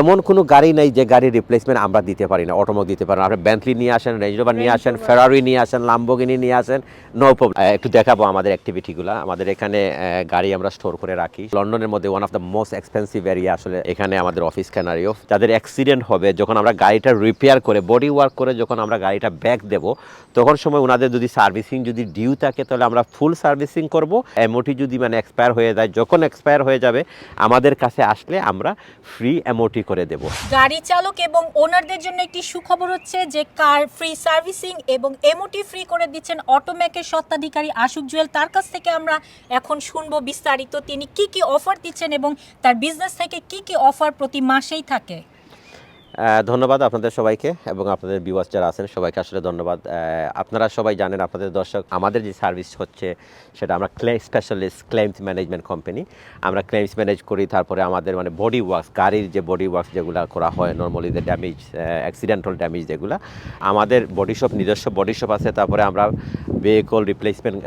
এমন কোনো গাড়ি নেই যে গাড়ির রিপ্লেসমেন্ট আমরা দিতে পারি না অটোমোক দিতে পারি না। আপনি ব্যান্টলি নিয়ে আসেন রেঞ্জ রোভার নিয়ে আসেন ফেরারি নিয়ে আসেন লাম্বোগিনি নিয়ে আসেন নো প্রবলেম একটু দেখাবো আমাদের অ্যাক্টিভিটিগুলো আমাদের এখানে গাড়ি আমরা স্টোর করে রাখি। লন্ডনের মধ্যে one of the most expensive area আসলে এখানে আমাদের অফিস ক্যানারিও যাদের অ্যাক্সিডেন্ট হবে যখন আমরা গাড়িটা রিপেয়ার করে বডি ওয়ার্ক করে যখন আমরা গাড়িটা ব্যাক দেব তখন সময় ওনাদের যদি সার্ভিসিং যদি ডিউ থাকে তাহলে আমরা ফুল সার্ভিসিং করব। এমওটি যদি মানে এক্সপায়ার হয়ে যায় যখন এক্সপায়ার হয়ে যাবে আমাদের কাছে আসলে আমরা ফ্রি এমওটি করে দেব। গাড়ি চালক এবং ওনারদের জন্য একটি সুখবর হচ্ছে যে কার ফ্রি সার্ভিসিং এবং এমওটি ফ্রি করে দিচ্ছেন অটোমেকের সত্ত্বাধিকারী আশুক জুয়েল। তার কাছ থেকে আমরা এখন শুনব বিস্তারিত। তিনি কি কি অফার দিচ্ছেন এবং তার বিজনেস থেকে কি কি অফার প্রতি মাসেই থাকে? ধন্যবাদ আপনাদের সবাইকে এবং আপনাদের বিওয়াস যারা আছেন, সবাইকে আসলে ধন্যবাদ। আপনারা সবাই জানেন, আপনাদের দর্শক, আমাদের যে সার্ভিস হচ্ছে সেটা আমরা clay specialist claims management company আমরা ক্লেমস ম্যানেজ করি, তারপরে আমাদের মানে বডি ওয়ার্কস গাড়ির যে বডি ওয়ার্কস যেগুলো করা হয় নর্মালি যে ড্যামেজ অ্যাক্সিডেন্টাল ড্যামেজ যেগুলো। আমাদের বডি শপ নিজস্ব বডি শপ আছে, তারপরে আমরা ভেহিকল রিপ্লেসমেন্ট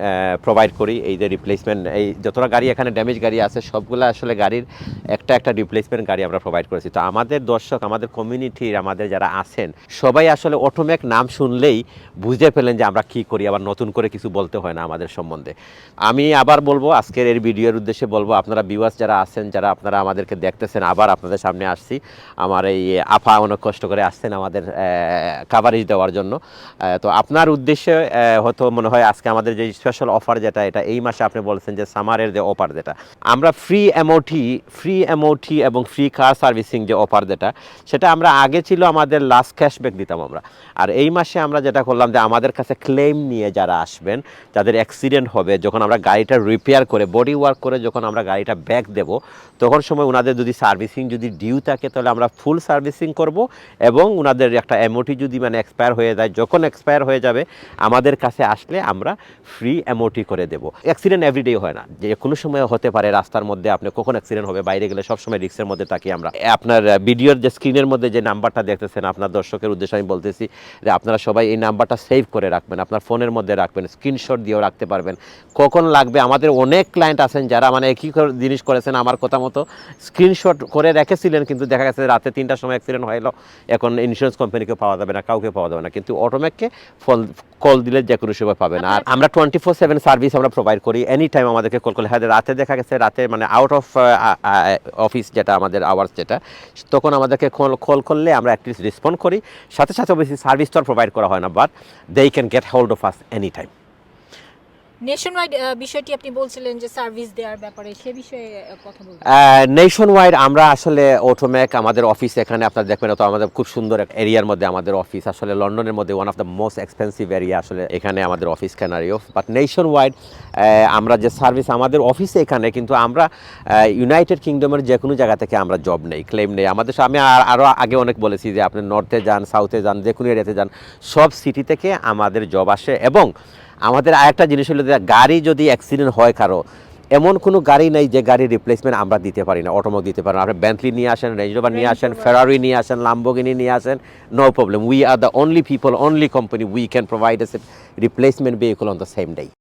প্রোভাইড করি। এই যে রিপ্লেসমেন্ট এই যতটা গাড়ি এখানে ড্যামেজ গাড়ি আছে, সবগুলো আসলে গাড়ির একটা একটা রিপ্লেসমেন্ট গাড়ি আমরা প্রোভাইড করেছি। তো আমাদের দর্শক, আমাদের কমিউনিটির আমাদের যারা আছেন, সবাই আসলে অটোমেক নাম শুনলেই বুঝে ফেলেন যে আমরা কি করি, আবার নতুন করে কিছু বলতে হয় না আমাদের সম্বন্ধে। আমি আবার বলব, আজকের এর ভিডিওর উদ্দেশ্যে বলব, আপনারা ভিউয়ার্স যারা আছেন, যারা আপনারা আমাদেরকে দেখতেছেন, আবার আপনাদের সামনে আসছি। আমার এই আপা অনেক কষ্ট করে আসছেন আমাদের কাভারেজ দেওয়ার জন্য। তো আপনার উদ্দেশ্যে হয়তো মনে হয় আজকে আমাদের যে স্পেশাল অফার যেটা, এটা এই মাসে আপনি বলছেন যে সামারের যে অফার যেটা। আমরা ফ্রি এমওটি ফ্রি এমওটি এবং ফ্রি কার সার্ভিসিং যে অফার যেটা, সেটা আমরা আগে ছিল আমাদের লাস্ট ক্যাশব্যাক দিতাম আমরা। আর এই মাসে আমরা যেটা করলাম যে আমাদের কাছে ক্লেম নিয়ে যারা আসবেন, যাদের অ্যাক্সিডেন্ট হবে, যখন আমরা গাড়িটা রিপেয়ার করে বডি ওয়ার্ক করে যখন আমরা গাড়িটা ব্যাক দেব, তখন সময় ওনাদের যদি সার্ভিসিং যদি ডিউ থাকে, তাহলে আমরা ফুল সার্ভিসিং করব এবং ওনাদের একটা এমওটি যদি মানে এক্সপায়ার হয়ে যায়, যখন এক্সপায়ার হয়ে যাবে, আমাদের কাছে আসলে আমরা ফ্রি এমওটি করে দেব। অ্যাক্সিডেন্ট এভরিডে হয় না। যে কোনো সময় হতে পারে রাস্তার মধ্যে আপনি কখন অ্যাক্সিডেন্ট হবে, বাইরে গেলে সবসময় রিক্সের মধ্যে থাকি আমরা। আপনার ভিডিওর যে স্ক্রিনের মধ্যে যে নাম্বারটা দেখতেছেন আপনার দর্শকের উদ্দেশ্যে আমি বলতেছি যে আপনারা সবাই এই নাম্বারটা সেভ করে রাখবেন আপনার ফোনের মধ্যে রাখবেন স্ক্রিনশট দিয়েও রাখতে পারবেন। কখন লাগবে? আমাদের অনেক ক্লায়েন্ট আছেন যারা মানে একই জিনিস করেছেন আমার কথা মতো স্ক্রিনশট করে রেখেছিলেন কিন্তু দেখা গেছে রাতে তিনটার সময় অ্যাক্সিডেন্ট হলো এখন ইন্স্যুরেন্স কোম্পানিকে পাওয়া যাবে না কাউকে পাওয়া যাবে না। কিন্তু অটোমেককে ফোন কল দিলে যে কোনো সময় পাবেন। আর আমরা টোয়েন্টি ফোর সেভেন সার্ভিস আমরা প্রোভাইড করি এনি টাইম আমাদেরকে কল করলে। হ্যাঁ রাতে দেখা গেছে রাতে মানে আউট অফ অফিস যেটা আমাদের আওয়ার্স যেটা তখন আমাদেরকে কল কল করলে আমরা অ্যাটলিস্ট রেসপন্ড করি। সাথে সাথে অবশ্যই সার্ভিস তো আর প্রোভাইড করা হয় না but they can get hold of us any time বলবেন নেশন ওয়াইড আমরা আসলে অটোমেক আমাদের অফিস এখানে, আপনারা দেখবেন তো আমাদের খুব সুন্দর এরিয়ার মধ্যে আমাদের অফিস আসলে লন্ডনের মধ্যে one of the most expensive area আসলে এখানে আমাদের অফিস ক্যানারিও বাট নেশন ওয়াইড আমরা যে সার্ভিস আমাদের অফিসে এখানে, কিন্তু আমরা ইউনাইটেড কিংডমের যে কোনো জায়গা থেকে আমরা জব নেই ক্লেম নেই। আমাদের আমি আর- আরও আগে অনেক বলেছি যে আপনি নর্থে যান সাউথে যান যে কোনো এরিয়াতে যান, সব সিটি থেকে আমাদের জব আসে এবং আমাদের আরেকটা জিনিস হলো যে গাড়ি যদি অ্যাক্সিডেন্ট হয় কারও এমন কোনো গাড়ি নেই যে গাড়ি রিপ্লেসমেন্ট আমরা দিতে পারি না অটোমোক দিতে পারি না। আপনি ব্যান্টলি নিয়ে আসেন রেঞ্জ রোভার নিয়ে আসেন ফেরারি নিয়ে আসেন লাম্বোগিনি নিয়ে আসেন no problem we are the only people only company we can provide as replacement vehicle on the same day